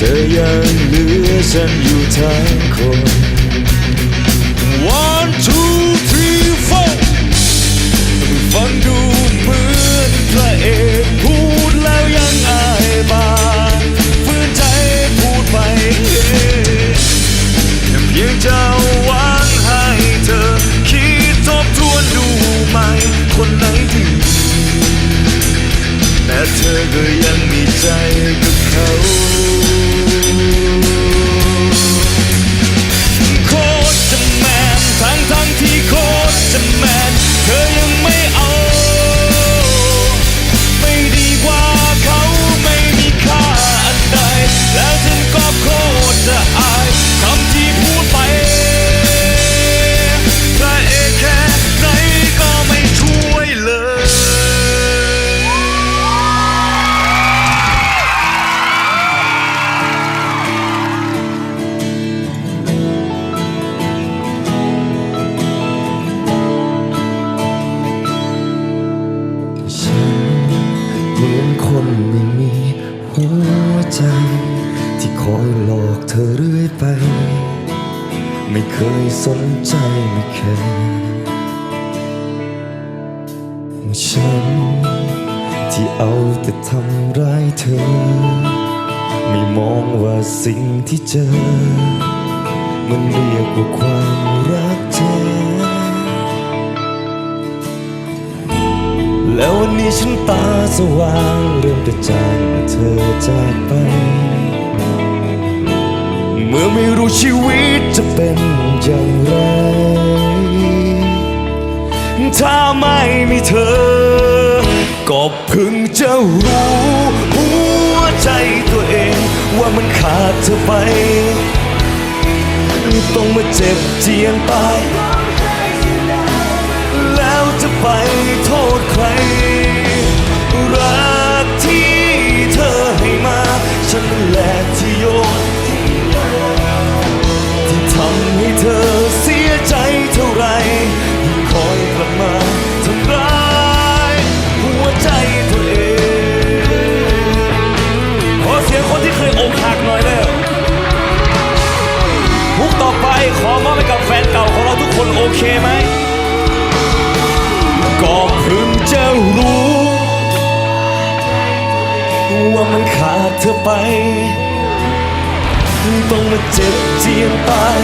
เธอยังเหลือฉันอยู่ทั้งคน One two three four ฟังดูเหมือนพระเอกพูดแล้วยังอายบางฝืนใจพูดไปเพียงจะหวังให้เธอ คิดทบทวนดูไหมคนไหนดีแต่เธอก็ยังมีใจกับเขา คนไม่มีหัวใจ ที่คอยหลอกเธอเรื่อยไป ไม่เคยสนใจไม่เคยฉัน ที่เอาแต่ทำร้ายเธอ ไม่มองว่าสิ่งที่เจอ มันเรียกว่าความรักแท้แวันนี้ฉันตาสว่างเริ่มกระจางเมื่อเธอจากไป เมื่อไม่รู้ชีวิตจะเป็นอย่างไร ถ้าไม่มีเธอ ก็เพิ่งจะรู้หัวใจตัวเองว่ามันขาดเธอไป ต้องมาเจ็บเจียนตายแล้วจะไปโทษ คร รักที่เธอให้มา ฉันแหละที่โยนที่ทำให้เธอเสียใจเท่าไรยิ่งคอยกลับมาทำร้ายหัวใจตัวเอง ขอเสียงคนที่เคยอกหักหน่อยเร็วฮุกต่อไปขอมอบให้กับแฟนเก่าของเราทุกคนโอเคไหมก็เพิ่ง มันขาดเธอไป ต้องมาเจ็บเจียนตาย